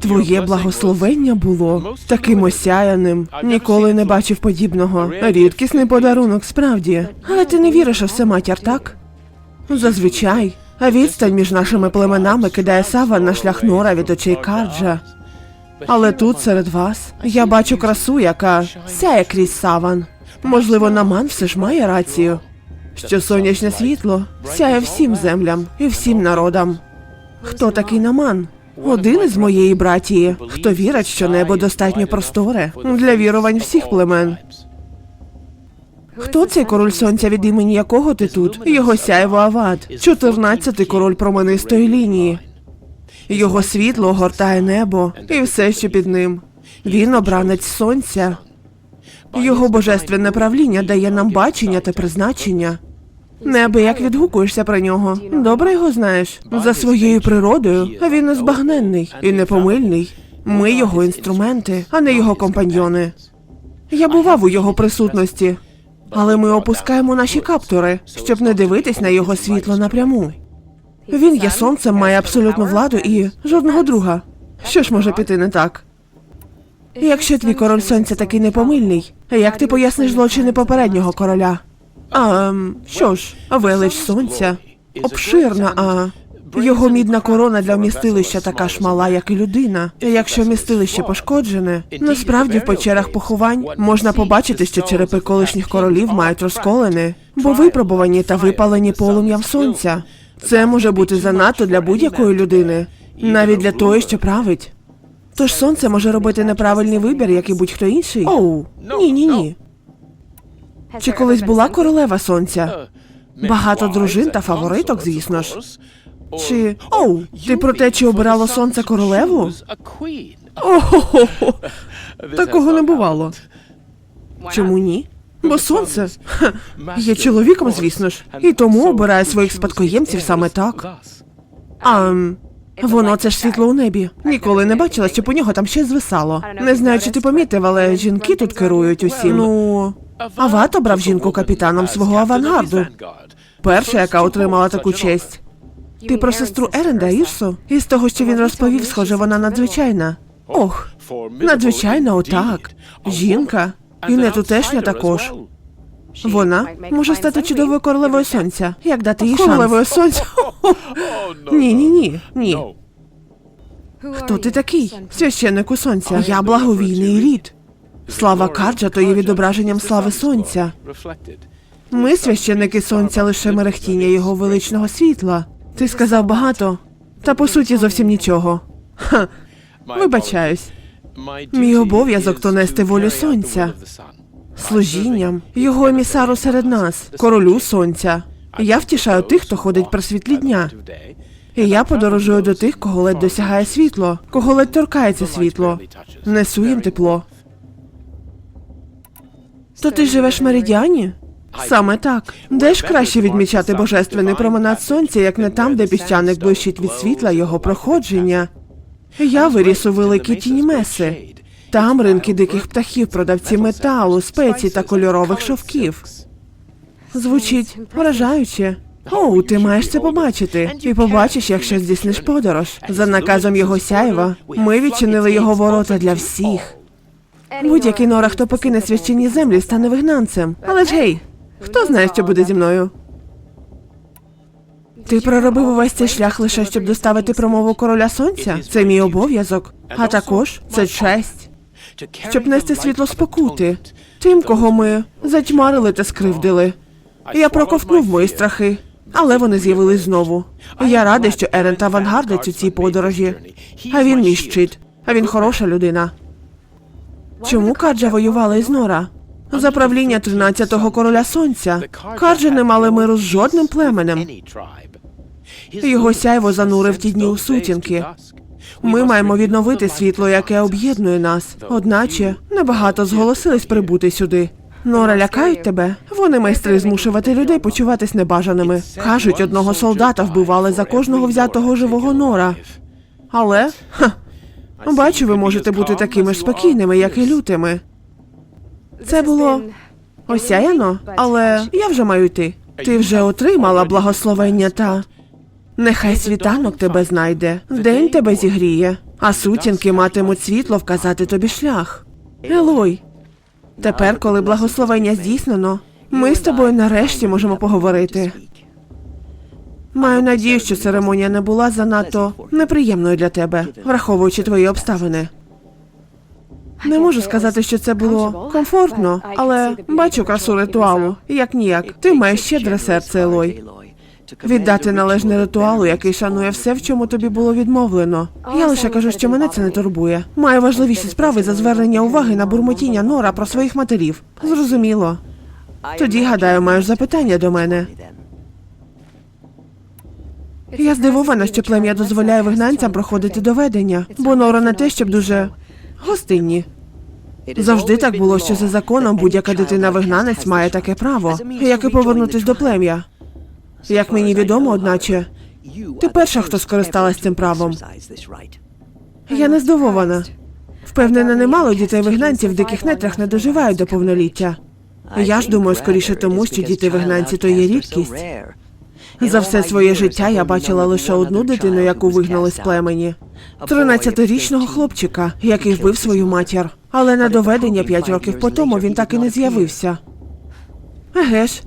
Твоє благословення було таким осяяним. Ніколи не бачив подібного. Рідкісний подарунок, справді. Але ти не віриш у все матір, так? Зазвичай. А відстань між нашими племенами кидає сава на шлях нора від очей Карджа. Але тут серед вас я бачу красу, яка сяє крізь саван. Можливо, Наман все ж має рацію, що сонячне світло сяє всім землям і всім народам. Хто такий Наман? Один із моєї братії, хто вірить, що небо достатньо просторе для вірувань всіх племен. Хто цей король сонця, від імені якого ти тут? Його сяйво Авад, чотирнадцятий король променистої лінії. Його світло огортає небо і все, що під ним. Він обранець сонця. Його божественне правління дає нам бачення та призначення. Небо, як відгукуєшся про нього. Добре його знаєш. За своєю природою він незбагненний і непомильний. Ми його інструменти, а не його компаньйони. Я бував у його присутності, але ми опускаємо наші каптури, щоб не дивитись на його світло напряму. Він є сонцем, має абсолютну владу і жодного друга. Що ж може піти не так? Якщо твій король сонця такий непомильний, як ти поясниш злочини попереднього короля? А ем, що ж, велич сонця обширна, а його мідна корона для вмістилища така ж мала, як і людина. Якщо вмістилище пошкоджене, насправді в печерах поховань можна побачити, що черепи колишніх королів мають розколини, бо випробувані та випалені полум'ям сонця. Це може бути занадто для будь-якої людини, навіть для тої, що править. Тож сонце може робити неправильний вибір, як і будь-хто інший. Оу, ні, ні, ні. Чи колись була королева сонця? Багато дружин та фавориток, звісно ж. Чи оу, ти про те, чи обирало сонце королеву? Ого, такого не бувало. Чому ні? Бо сонце ха, є чоловіком, звісно ж, і тому обирає своїх спадкоємців саме так. А воно це ж світло у небі. Ніколи не бачила, щоб у нього там щось звисало. Не знаю, чи ти помітив, але жінки тут керують усім. Ну Ават обрав жінку капітаном свого авангарду. Перша, яка отримала таку честь. Ти про сестру Еренда Ірсу? І з того, що він розповів, схоже, вона надзвичайна. Ох, надзвичайна, отак. Жінка. І не тутешня також. Вона може стати чудовою королевою сонця. Як дати їй шанс? Королевою сонця? Ні, ні, ні, ні. Хто ти такий? Священнику сонця. Я благовійний рід. Слава Карджа то є відображенням слави сонця. Ми, священники сонця, лише мерехтіння його величного світла. Ти сказав багато, та по суті зовсім нічого. Ха, вибачаюсь. Мій обов'язок то нести волю сонця. Служінням, його емісару серед нас, королю сонця. Я втішаю тих, хто ходить при світлі дня. І я подорожую до тих, кого ледь досягає світло, кого ледь торкається світло. Несу їм тепло. То ти живеш в меридіані? Саме так. Де ж краще відмічати божественний променад сонця, як не там, де піщаник блищить від світла його проходження. Я виріс у великій тіні Меси. Там ринки диких птахів, продавці металу, спецій та кольорових шовків. Звучить вражаюче. Оу, ти маєш це побачити. І побачиш, якщо здійсниш подорож. За наказом його сяєва, ми відчинили його ворота для всіх. Будь-який нора, хто покине священні землі, стане вигнанцем. Але ж гей, хто знає, що буде зі мною? Ти проробив увесь цей шлях лише щоб доставити промову короля сонця? Це мій обов'язок, а також це честь, щоб нести світло спокути тим, кого ми затьмарили та скривдили. Я проковтнув мої страхи, але вони з'явились знову. Я радий, що Ерен та авангардець у цій подорожі. А він мій щит, а він хороша людина. Чому Карджа воювала із Нора? За правління 13-го короля сонця. Карджа не мали миру з жодним племенем. Його сяйво занурив ті дні у сутінки. Ми маємо відновити світло, яке об'єднує нас. Одначе небагато зголосились прибути сюди. Нора лякають тебе. Вони майстри змушувати людей почуватись небажаними. Кажуть, одного солдата вбивали за кожного взятого живого нора. Але ха, бачу, ви можете бути такими ж спокійними, як і лютими. Це було осяяно, але я вже маю йти. Ти вже отримала благословення та. Нехай світанок тебе знайде, день тебе зігріє, А сутінки матимуть світло вказати тобі шлях. Елой, тепер, коли благословення здійснено, ми з тобою нарешті можемо поговорити. Маю надію, що церемонія не була занадто неприємною для тебе, враховуючи твої обставини. Не можу сказати, що це було комфортно, але бачу красу ритуалу. Як ніяк, ти маєш щедре серце, Елой. Віддати належне ритуалу, який шанує все, в чому тобі було відмовлено. Я лише кажу, що мене це не турбує. Маю важливіші справи за звернення уваги на бурмотіння Нора про своїх матерів. Зрозуміло. Тоді, гадаю, маєш запитання до мене. Я здивована, що плем'я дозволяє вигнанцям проходити доведення, бо Нора не те, щоб дуже гостинні. Завжди так було, що за законом будь-яка дитина-вигнанець має таке право, як і повернутись до плем'я. Як мені відомо, одначе, ти перша, хто скористалась цим правом. я не здивована. Впевнена, немало дітей-вигнанців в диких нетрах не доживають до повноліття. Я ж думаю, скоріше тому, що діти-вигнанці то є рідкість. За все своє життя я бачила лише одну дитину, яку вигнали з племені. 13-річного хлопчика, який вбив свою матір. Але на доведення п'ять років по тому він так і не з'явився. Еге ж,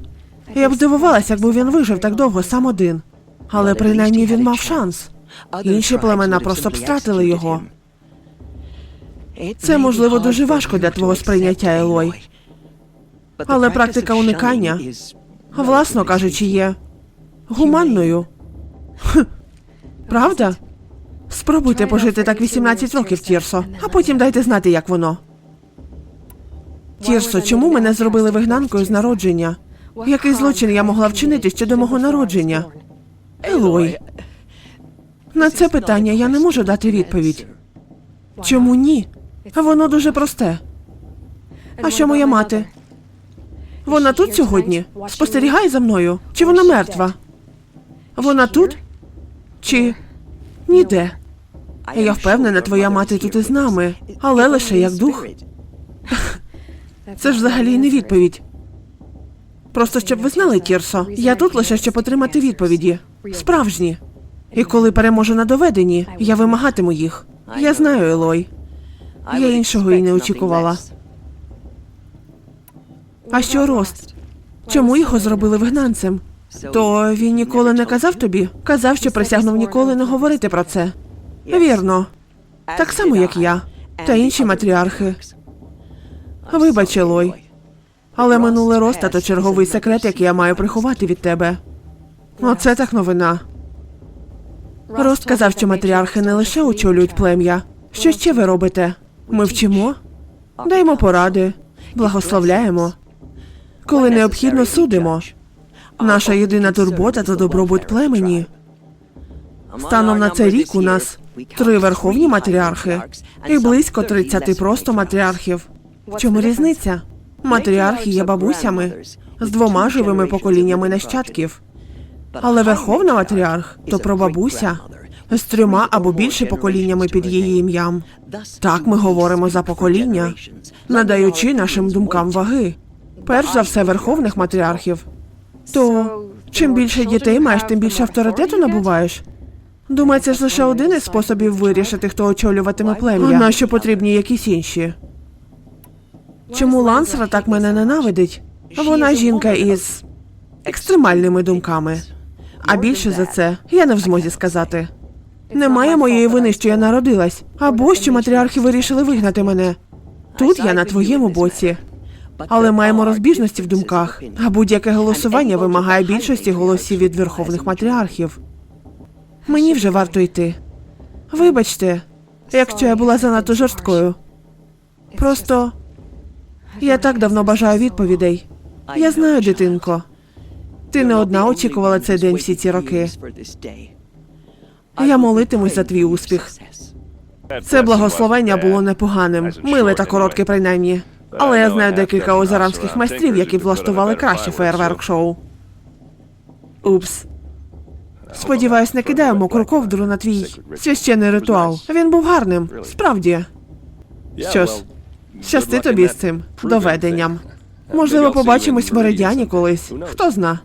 я б здивувалася, якби він вижив так довго сам один. Але принаймні він мав шанс. Інші племена просто б стратили його. Це можливо дуже важко для твого сприйняття, Елой. Але практика уникання, власно кажучи, є гуманною. Правда? Спробуйте пожити так 18 років, Тірсо, а потім дайте знати, як воно. Тірсо, чому мене зробили вигнанкою з народження? Який злочин я могла вчинити щодо мого народження? Елой. На це питання я не можу дати відповідь. Чому ні? Воно дуже просте. А що моя мати? Вона тут сьогодні? Спостерігає за мною? Чи вона мертва? Вона тут? Чи ніде? Я впевнена, твоя мати тут із нами, але лише як дух. Це ж взагалі не відповідь. Просто щоб ви знали, Кірсо, я тут лише щоб отримати відповіді. Справжні. І коли переможу на доведенні, я вимагатиму їх. Я знаю, Елой. Я іншого і не очікувала. А що Рост? Чому його зробили вигнанцем? То він ніколи не казав тобі? Казав, що присягнув ніколи не говорити про це. Вірно. Так само, як я, та інші матріархи. Вибач, Елой. Але минуле Роста то черговий секрет, який я маю приховати від тебе. Оце так новина. Рост казав, що матріархи не лише очолюють плем'я. Що ще ви робите? Ми вчимо, даємо поради, благословляємо. Коли необхідно, судимо. Наша єдина турбота то добробут племені. Станом на цей рік у нас три верховні матріархи і близько 30 просто матріархів. В чому різниця? Матріархи є бабусями з двома живими поколіннями нащадків. Але верховна матріарх то прабабуся з трьома або більше поколіннями під її ім'ям. Так ми говоримо за покоління, надаючи нашим думкам ваги. Перш за все, верховних матріархів. То чим більше дітей маєш, тим більше авторитету набуваєш. Думаю, це ж лише один із способів вирішити, хто очолюватиме плем'я. А нащо потрібні якісь інші? Чому Лансера так мене ненавидить? Вона жінка із екстремальними думками. А більше за це я не в змозі сказати. Немає моєї вини, що я народилась, або що матріархи вирішили вигнати мене. Тут я на твоєму боці. Але маємо розбіжності в думках, а будь-яке голосування вимагає більшості голосів від верховних матріархів. Мені вже варто йти. Вибачте, якщо я була занадто жорсткою. Просто я так давно бажаю відповідей. Я знаю, дитинко. Ти не одна очікувала цей день всі ці роки. Я молитимусь за твій успіх. Це благословення було непоганим, миле та коротке принаймні. Але я знаю декілька озеранських майстрів, які влаштували краще феєрверк-шоу. Упс. Сподіваюсь, не кидаю мокру ковдру на твій священний ритуал. Він був гарним, справді. Що ж, щасти тобі з цим доведенням. Можливо, побачимось в меридіані колись. Хто зна.